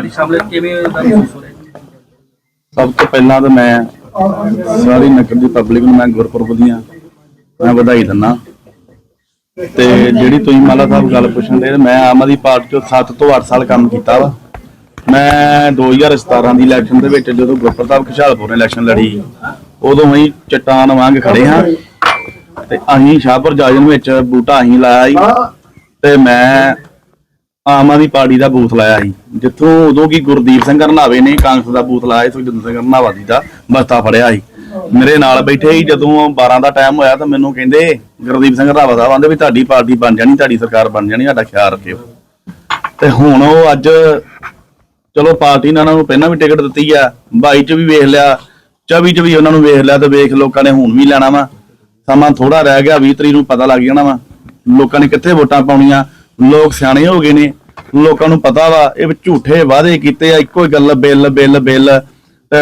ਤੁਹਾਡੀ ਸ਼ਮੂਲੀਅਤ ਕਿਵੇਂ ਦਾ ਮਹਿਸੂਸ ਹੋ ਰਿਹਾ ਹੈ? ਸਭ ਤੋਂ ਪਹਿਲਾਂ ਤਾਂ ਮੈਂ ਸਾਰੀ ਨਗਰ ਦੀ ਪਬਲਿਕ ਨੂੰ ਮੈਂ ਗੁਰਪੁਰਬ ਦੀਆਂ ਮੈਂ ਵਧਾਈ ਦਿੰਦਾ। ਤੇ ਜਿਹੜੀ ਤੁਸੀਂ ਮਾਲਾ ਸਾਹਿਬ ਗੱਲ ਪੁੱਛਣ ਦੇ, ਮੈਂ ਆਮ ਆਦਮੀ ਪਾਰਟੀ ਤੋਂ 7 ਤੋਂ 8 ਸਾਲ ਕੰਮ ਕੀਤਾ ਵਾ। ਮੈਂ 2017 ਦੀ ਇਲੈਕਸ਼ਨ ਦੇ ਵਿੱਚ ਜਦੋਂ ਗੁਰਪ੍ਰਤਾਪ ਖੁਸ਼ਹਾਲਪੁਰ ਨੇ ਇਲੈਕਸ਼ਨ ਲੜੀ, ਉਦੋਂ ਅਸੀਂ ਚਟਾਨ ਵਾਂਗ ਖੜੇ ਹਾਂ। ਤੇ ਅਸੀਂ ਸ਼ਾਹਪੁਰ ਜਾਜਨ ਵਿੱਚ ਬੂਟਾ ਅਸੀਂ ਲਾਇਆ ਸੀ। ਤੇ ਮੈਂ ਆਮ ਆਦਮੀ ਪਾਰਟੀ ਦਾ ਬੂਥ ਲਾਇਆ ਸੀ। ਜਿੱਥੋਂ ਉਦੋਂ ਕੀ ਗੁਰਦੀਪ ਸਿੰਘ ਰਣਾਵੇ ਨੇ ਕਾਂਗਰਸ ਦਾ ਬੂਥ ਲਾਇਆ ਸੀ, ਸੁਖਜਿੰਦਰ ਸਿੰਘ ਰਣਾਵਾ ਜੀ ਦਾ ਬਸਤਾ ਫੜਿਆ ਸੀ। ਮੇਰੇ ਨਾਲ ਬੈਠੇ ਸੀ, ਜਦੋਂ 12 ਦਾ ਟਾਈਮ ਹੋਇਆ ਤਾਂ ਮੈਨੂੰ ਕਹਿੰਦੇ, ਗੁਰਦੀਪ ਸਿੰਘ ਰਣਾਵਾ ਸਾਹਿਬ ਆਂਦੇ ਵੀ ਤੁਹਾਡੀ ਪਾਰਟੀ ਬਣ ਜਾਣੀ, ਤੁਹਾਡੀ ਸਰਕਾਰ ਬਣ ਜਾਣੀ, ਸਾਡਾ ਖਿਆਲ ਰੱਖਿਓ। ਤੇ ਹੁਣ ਉਹ ਅੱਜ, ਚਲੋ ਪਾਰਟੀ ਨੇ ਉਹਨਾਂ ਨੂੰ ਪਹਿਲਾਂ ਵੀ ਟਿਕਟ ਦਿੱਤੀ ਆ 22 ਚ ਵੀ ਵੇਖ ਲਿਆ 24 ਚ ਵੀ ਉਹਨਾਂ ਨੂੰ ਵੇਖ ਲਿਆ ਤੇ ਵੇਖ ਲੋਕਾਂ ਨੇ ਹੁਣ ਵੀ ਲੈਣਾ ਵਾ। ਸਮਾਂ ਥੋੜਾ ਰਹਿ ਗਿਆ 20 ਤਰੀਕ ਨੂੰ ਪਤਾ ਲੱਗ ਜਾਣਾ ਵਾ। ਲੋਕਾਂ ਨੇ ਕਿੱਥੇ ਵੋਟਾਂ ਪਾਉਣੀਆਂ, ਲੋਕ ਸਿਆਣੇ ਹੋ ਗਏ ਨੇ। ਲੋਕਾਂ ਨੂੰ ਪਤਾ ਵਾ, ਇਹ ਝੂਠੇ ਵਾਅਦੇ ਕੀਤੇ ਆ, ਇੱਕੋ ਹੀ ਗੱਲ, ਬਿੱਲ ਬਿੱਲ ਬਿੱਲ।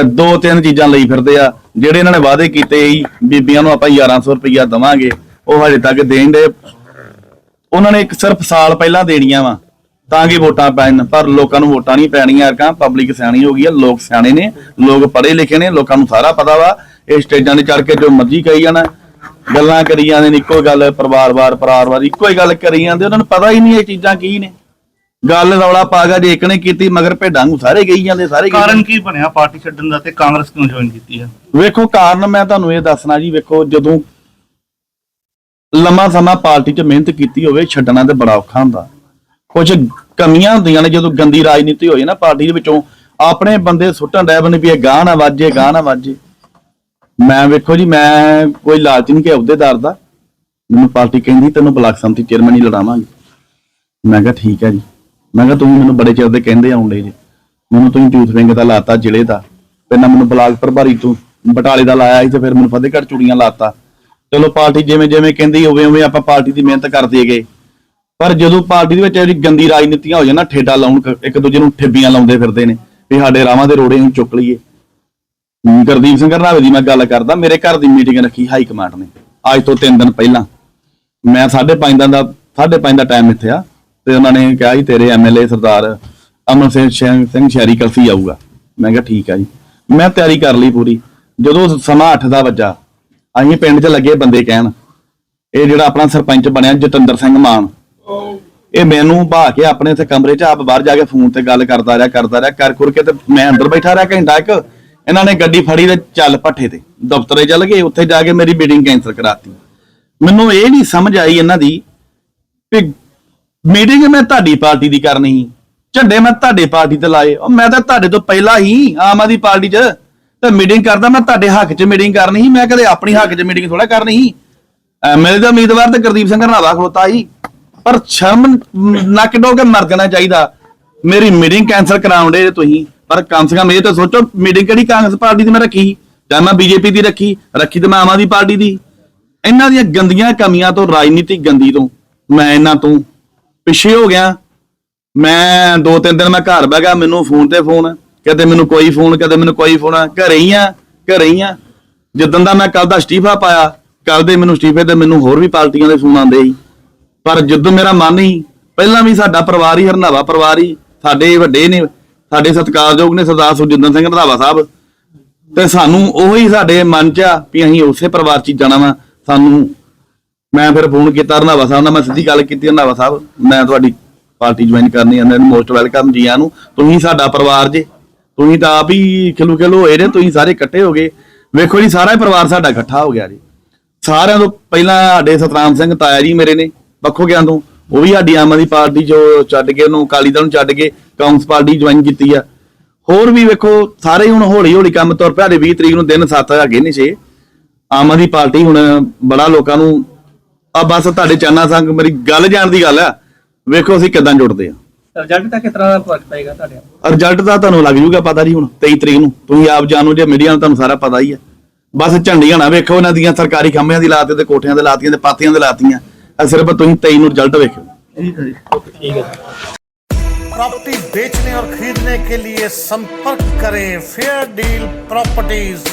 ਦੋ ਤਿੰਨ ਚੀਜ਼ਾਂ ਲਈ ਫਿਰਦੇ ਆ, ਜਿਹੜੇ ਇਹਨਾਂ ਨੇ ਵਾਅਦੇ ਕੀਤੇ ਸੀ, ਬੀਬੀਆਂ ਨੂੰ ਆਪਾਂ 1100 ਰੁਪਈਆ ਦਵਾਂਗੇ, ਉਹ ਹਜੇ ਤੱਕ ਦੇਣ ਦੇ। ਉਹਨਾਂ ਨੇ ਇੱਕ ਸਿਰਫ ਸਾਲ ਪਹਿਲਾਂ ਦੇਣੀਆਂ ਵਾ, ਤਾਂ ਕਿ ਵੋਟਾਂ ਪੈਣ, ਪਰ ਲੋਕਾਂ ਨੂੰ ਵੋਟਾਂ ਨਹੀਂ ਪੈਣੀਆਂ ਅਰਕਾਂ ਪਬਲਿਕ ਸਿਆਣੀ ਹੋ ਗਈ ਆ, ਲੋਕ ਸਿਆਣੇ ਨੇ, ਲੋਕ ਪੜ੍ਹੇ ਲਿਖੇ ਨੇ, ਲੋਕਾਂ ਨੂੰ ਸਾਰਾ ਪਤਾ ਵਾ, ਇਹ ਸਟੇਜਾਂ ਤੇ ਚੜ ਕੇ ਜੋ ਮਰਜ਼ੀ ਕਹੀ ਜਾਣਾ, ਗੱਲਾਂ ਕਰੀ ਜਾਂਦੇ ਨੇ, ਇੱਕੋ ਗੱਲ, ਪਰਿਵਾਰ-ਵਾਰ ਪਰਿਵਾਰ ਵਾਰ ਇੱਕੋ ਹੀ ਗੱਲ ਕਰੀ ਜਾਂਦੇ, ਉਹਨਾਂ ਨੂੰ ਪਤਾ ਹੀ ਨਹੀਂ ਇਹ ਚੀਜ਼ਾਂ ਕੀ ਨੇ। ਗੱਲ ਰੌਲਾ ਪਾ ਗਿਆ ਜੇ ਇੱਕ ਨੇ ਕੀਤੀ ਮਗਰ ਭੇਡਾਂ ਨੂੰ ਸਾਰੇ ਗਈ ਜਾਂਦੇ ਸਾਰੇ ਗਈ ਕਾਰਨ ਕੀ ਬਣਿਆ ਪਾਰਟੀ ਛੱਡਣ ਦਾ ਤੇ ਕਾਂਗਰਸ ਕਿਉਂ ਜੁਆਇਨ ਕੀਤੀ ਹੈ ਵੇਖੋ ਕਾਰਨ ਮੈਂ ਤੁਹਾਨੂੰ ਇਹ ਦੱਸਣਾ ਜੀ ਵੇਖੋ ਜਦੋਂ ਲੰਮਾ ਸਮਾਂ ਪਾਰਟੀ 'ਚ ਮਿਹਨਤ ਕੀਤੀ ਹੋਵੇ ਛੱਡਣਾ ਤੇ ਬੜਾ ਔਖਾ ਹੁੰਦਾ। ਕੁਝ ਕਮੀਆਂ ਹੁੰਦੀਆਂ ਨੇ ਜਦੋਂ ਗੰਦੀ ਰਾਜਨੀਤੀ ਹੋਈ ਨਾ ਪਾਰਟੀ ਦੇ ਵਿੱਚੋਂ ਆਪਣੇ ਬੰਦੇ ਸੁੱਟਣ ਡੈ ਬਣੇ ਵੀ ਇਹ ਗਾਹ ਨਾ ਵਾਜੇ ਗਾਹ ਨਾ ਵਾਜੇ। ਮੈਂ ਵੇਖੋ ਜੀ ਮੈਂ ਕੋਈ ਲਾਲਚ ਨਹੀਂ ਕਿ ਅਹੁਦੇਦਾਰ ਦਾ। ਮੈਨੂੰ ਪਾਰਟੀ ਕਹਿੰਦੀ ਤੈਨੂੰ ਬਲਾਕ ਸੰਮਤੀ ਚੇਅਰਮੈਨ ਹੀ ਲੜਾਵਾਂਗੇ। ਮੈਂ ਕਿਹਾ ਠੀਕ ਹੈ ਜੀ। ਮੈਂ ਕਿਹਾ ਤੁਸੀਂ ਮੈਨੂੰ ਬੜੇ ਚਿਰ ਦੇ ਕਹਿੰਦੇ ਆਉਂਦੇ ਜੀ। ਮੈਨੂੰ ਤੁਸੀਂ ਯੂਥ ਵਿੰਗ ਦਾ ਲਾਤਾ ਜ਼ਿਲ੍ਹੇ ਦਾ। ਪਹਿਲਾਂ ਮੈਨੂੰ ਬਲਾਕ ਪ੍ਰਭਾਰੀ ਤੋਂ ਬਟਾਲੇ ਦਾ ਲਾਇਆ ਸੀ ਤੇ ਫਿਰ ਮੈਨੂੰ ਫਤਿਹਗੜ੍ਹ ਚੂੜੀਆਂ ਲਾਤਾ। ਚਲੋ ਪਾਰਟੀ ਜਿਵੇਂ ਜਿਵੇਂ ਕਹਿੰਦੀ ਉਵੇਂ ਉਵੇਂ ਆਪਾਂ ਪਾਰਟੀ ਦੀ ਮਿਹਨਤ ਕਰਦੇ ਗਏ ਪਰ ਜਦੋਂ ਪਾਰਟੀ ਦੇ ਵਿੱਚ ਇਹਦੀ ਗੰਦੀ ਰਾਜਨੀਤੀਆਂ ਹੋ ਜਾਣ ਨਾ, ਠੇਡਾ ਲਾਉਣ ਇੱਕ ਦੂਜੇ ਨੂੰ ਠੇਬੀਆਂ ਲਾਉਂਦੇ ਫਿਰਦੇ ਨੇ ਵੀ ਸਾਡੇ ਰਾਵਾਂ ਦੇ ਰੋੜੇ ਅਸੀਂ ਚੁੱਕ ਲਈਏ। ਗੁਰਦੀਪ ਸਿੰਘ ਰਣਾਵੇ ਦੀ ਮੈਂ ਗੱਲ ਕਰਦਾ, ਮੇਰੇ ਘਰ ਦੀ ਮੀਟਿੰਗ ਰੱਖੀ ਹਾਈ ਕਮਾਂਡ ਨੇ, ਅੱਜ ਤੋਂ 3 ਦਿਨ ਪਹਿਲਾਂ। ਮੈਂ 5:30 ਦਾ ਦਾ 5:30 ਦਾ ਟਾਈਮ ਇੱਥੇ ਆ। ਤੇ ਉਹਨਾਂ ਨੇ ਕਿਹਾ ਜੀ, ਤੇਰੇ ਐਮਐਲਏ ਸਰਦਾਰ ਅਮਨ ਸਿੰਘ ਸਿੰਘ ਸ਼ਹਿਰੀ ਕਲਸੀ ਆਊਗਾ। ਮੈਂ ਕਿਹਾ, ਠੀਕ ਆ ਜੀ। ਮੈਂ ਤਿਆਰੀ ਕਰ ਲਈ ਪੂਰੀ। ਜਦੋਂ ਸਮਾਂ 8 ਦਾ ਵੱਜਾ, ਅਸੀਂ ਪਿੰਡ 'ਚ ਲੱਗੇ ਬੰਦੇ ਕਹਿਣ, ਇਹ ਜਿਹੜਾ ਆਪਣਾ ਸਰਪੰਚ ਬਣਿਆ ਜਤਿੰਦਰ ਸਿੰਘ ਮਾਨ, ਇਹ ਮੈਨੂੰ ਭਾ ਕੇ ਆਪਣੇ ਇੱਥੇ ਕਮਰੇ 'ਚ ਆਪ ਬਾਹਰ ਜਾ ਕੇ ਫੋਨ ਤੇ ਗੱਲ ਕਰਦਾ ਰਿਹਾ ਕਰਦਾ ਰਿਹਾ, ਕਰ ਕੁਰ ਕੇ ਤੇ ਮੈਂ ਅੰਦਰ ਬੈਠਾ ਰਿਹਾ ਘੰਟਾ ਇੱਕ, ਇਹਨਾਂ ਨੇ ਗੱਡੀ ਫੜੀ ਤੇ ਚੱਲ ਪੱਠੇ ਤੇ। ਦਫ਼ਤਰੇ ਚੱਲ ਗਏ, ਉੱਥੇ ਜਾ ਕੇ ਮੇਰੀ ਮੀਟਿੰਗ ਕੈਂਸਲ ਕਰਾਤੀ। ਮੈਨੂੰ ਇਹ ਨਹੀਂ ਸਮਝ ਆਈ ਇਹਨਾਂ ਦੀ ਕਿ ਮੀਟਿੰਗ ਮੈਂ ਤੁਹਾਡੀ ਪਾਰਟੀ ਦੀ ਕਰਨੀ ਸੀ ਝੰਡੇ ਮੈਂ ਤੁਹਾਡੇ ਪਾਰਟੀ ਤੇ ਲਾਏ, ਉਹ ਮੈਂ ਤਾਂ ਤੁਹਾਡੇ ਤੋਂ ਪਹਿਲਾਂ ਹੀ ਆਮ ਆਦਮੀ ਪਾਰਟੀ 'ਚ ਤੇ ਮੀਟਿੰਗ ਕਰਦਾ, ਮੈਂ ਤੁਹਾਡੇ ਹੱਕ 'ਚ ਮੀਟਿੰਗ ਕਰਨੀ ਸੀ ਮੈਂ ਕਦੇ ਆਪਣੀ ਹੱਕ 'ਚ ਮੀਟਿੰਗ ਥੋੜਾ ਕਰਨੀ ਸੀ ਐਮਐਲਏ ਦਾ ਉਮੀਦਵਾਰ ਤੇ ਗੁਰਦੀਪ ਸਿੰਘ ਰਣਾਵਾ ਖਲੋਤਾ ਸੀ ਪਰ ਸ਼ਰਮ ਨੱਕ ਡੋ ਕੇ ਮਰ ਜਾਣਾ ਚਾਹੀਦਾ। ਮੇਰੀ ਮੀਟਿੰਗ ਕੈਨਸਲ ਕਰਾਉਂਦੇ ਤੁਸੀਂ, ਪਰ ਕਮ ਸੇ ਕਮ ਇਹ ਤਾਂ ਸੋਚੋ ਮੀਟਿੰਗ ਕਿਹੜੀ ਕਾਂਗਰਸ ਪਾਰਟੀ ਦੀ ਮੈਂ ਰੱਖੀ, ਜਾਂ ਮੈਂ ਬੀਜੇਪੀ ਦੀ ਰੱਖੀ ਰੱਖੀ ਤੇ ਮੈਂ ਆਮ ਆਦਮੀ ਪਾਰਟੀ ਦੀ। ਇਹਨਾਂ ਦੀਆਂ ਗੰਦੀਆਂ ਕਮੀਆਂ ਤੋਂ, ਰਾਜਨੀਤਿਕ ਗੰਦੀ ਤੋਂ, ਮੈਂ ਇਹਨਾਂ ਤੋਂ ਪਿੱਛੇ ਹੋ ਗਿਆ। ਮੈਂ ਦੋ ਤਿੰਨ ਦਿਨ ਮੈਂ ਘਰ ਬਹਿ ਗਿਆ, ਮੈਨੂੰ ਫੋਨ ਤੇ ਫੋਨ, ਕਦੇ ਮੈਨੂੰ ਕੋਈ ਫੋਨ, ਕਦੇ ਮੈਨੂੰ ਕੋਈ ਫੋਨ। ਘਰੇ ਹੀ ਆ, ਘਰੇ ਹੀ ਆ। ਜਿੱਦਣ ਦਾ ਮੈਂ ਕੱਲ ਦਾ ਅਸਤੀਫਾ ਪਾਇਆ ਕੱਲ ਦੇ ਮੈਨੂੰ ਅਸਤੀਫੇ ਤੇ ਮੈਨੂੰ ਹੋਰ ਵੀ ਪਾਰਟੀਆਂ ਦੇ ਫੋਨ ਆਉਂਦੇ ਸੀ। ਪਰ ਜਦੋਂ ਮੇਰਾ ਮਨ ਨਹੀਂ ਪਹਿਲਾਂ ਵੀ ਸਾਡਾ ਪਰਿਵਾਰ ਹੀ ਹਰਨਾਵਾ ਪਰਿਵਾਰ ਹੀ, ਸਾਡੇ ਵੱਡੇ ਨੇ, ਸਾਡੇ ਸਤਿਕਾਰਯੋਗ ਨੇ ਸਰਦਾਰ ਸੁਖਜਿੰਦਰ ਸਿੰਘ ਰੰਧਾਵਾ ਸਾਹਿਬ। ਤੇ ਸਾਨੂੰ ਉਹੀ ਸਾਡੇ ਮਨ ਚ ਆ ਵੀ ਅਸੀਂ ਉਸੇ ਪਰਿਵਾਰ ਚ ਹੀ ਜਾਣਾ ਵਾ, ਸਾਨੂੰ ਮੈਂ ਫਿਰ ਫੋਨ ਕੀਤਾ ਰੰਧਾਵਾ ਸਾਹਿਬ ਨਾਲ, ਮੈਂ ਸਿੱਧੀ ਗੱਲ ਕੀਤੀ ਰੰਧਾਵਾ ਸਾਹਿਬ, ਮੈਂ ਤੁਹਾਡੀ ਪਾਰਟੀ ਜੁਆਇਨ ਕਰਨੀ ਹੈ ਮੋਸਟ ਵੈਲਕਮ ਜੀ ਆਇਆਂ ਨੂੰ। ਤੁਸੀਂ ਸਾਡਾ ਪਰਿਵਾਰ ਜੇ, ਤੁਸੀਂ ਤਾਂ ਆਪ ਹੀ ਖਿਲੂ ਖਿਲੂ ਹੋਏ ਨੇ ਤੁਸੀਂ ਸਾਰੇ ਇਕੱਠੇ ਹੋ ਗਏ। ਵੇਖੋ ਜੀ, ਸਾਰਾ ਪਰਿਵਾਰ ਸਾਡਾ ਇਕੱਠਾ ਹੋ ਗਿਆ ਜੀ। ਸਾਰਿਆਂ ਤੋਂ ਪਹਿਲਾਂ ਸਾਡੇ ਸਤਰਾਮ ਸਿੰਘ ਤਾਇਆ ਜੀ ਮੇਰੇ ਨੇ ਪੱਖੋ ਗਿਆਂ ਤੋਂ। ਉਹ ਵੀ ਸਾਡੀ ਆਮ ਆਦਮੀ ਪਾਰਟੀ ਜੋ ਛੱਡ ਕੇ ਉਹਨੂੰ ਅਕਾਲੀ ਦਲ ਨੂੰ ਛੱਡ ਕੇ ਕਾਂਗਰਸ ਪਾਰਟੀ ਜੁਆਇਨ ਕੀਤੀ ਆ। ਹੋਰ ਵੀ ਵੇਖੋ, ਸਾਰੇ ਹੁਣ ਹੌਲੀ ਹੌਲੀ ਕੰਮ ਤੁਰ ਪਿਆ ਦੇ 20 ਤਰੀਕ ਨੂੰ ਦਿਨ 7 ਹੈਗੇ ਨੇ 6 ਆਮ ਆਦਮੀ ਪਾਰਟੀ ਹੁਣ ਬੜਾ ਲੋਕਾਂ ਨੂੰ ਆ ਬਸ ਤੁਹਾਡੇ ਚੰਨਾ ਸੰਗ ਮੇਰੀ ਗੱਲ ਜਾਣ ਦੀ ਗੱਲ ਆ ਵੇਖੋ ਅਸੀਂ ਕਿਦਾਂ ਜੁੜਦੇ ਆ ਰਿਜ਼ਲਟ ਦਾ ਕਿਸ ਤਰ੍ਹਾਂ ਦਾ ਫਰਕ ਪਏਗਾ ਤੁਹਾਡੇ ਨਾਲ? ਰਿਜ਼ਲਟ ਦਾ ਤੁਹਾਨੂੰ ਲੱਗ ਜੂਗਾ ਪਤਾ ਜੀ ਹੁਣ 23 ਤਰੀਕ ਨੂੰ ਤੁਸੀਂ ਆਪ ਜਾਣੋ ਜੇ ਮੀਡੀਆ ਨੂੰ ਤੁਹਾਨੂੰ ਸਾਰਾ ਪਤਾ ਹੀ ਹੈ ਬਸ ਝੰਡੀਆਂ ਨਾ ਵੇਖੋ ਇਹਨਾਂ ਦੀਆਂ ਸਰਕਾਰੀ ਖੰਭਿਆਂ ਦੀ ਲਾਤੇ ਤੇ ਕੋਠਿਆਂ ਦੇ ਲਾਤੀਆਂ ਤੇ ਪਾਤੀਆਂ ਦੇ ਲਾਤੀਆਂ ਇਹ ਸਿਰਫ ਤੁਸੀਂ 23 ਨੂੰ ਰਿਜ਼ਲਟ ਵੇਖੋ ਠੀਕ ਹੈ ਜੀ ਠੀਕ ਹੈ प्रॉपर्टी बेचने और खरीदने के लिए संपर्क करें फेयर डील प्रॉपर्टीज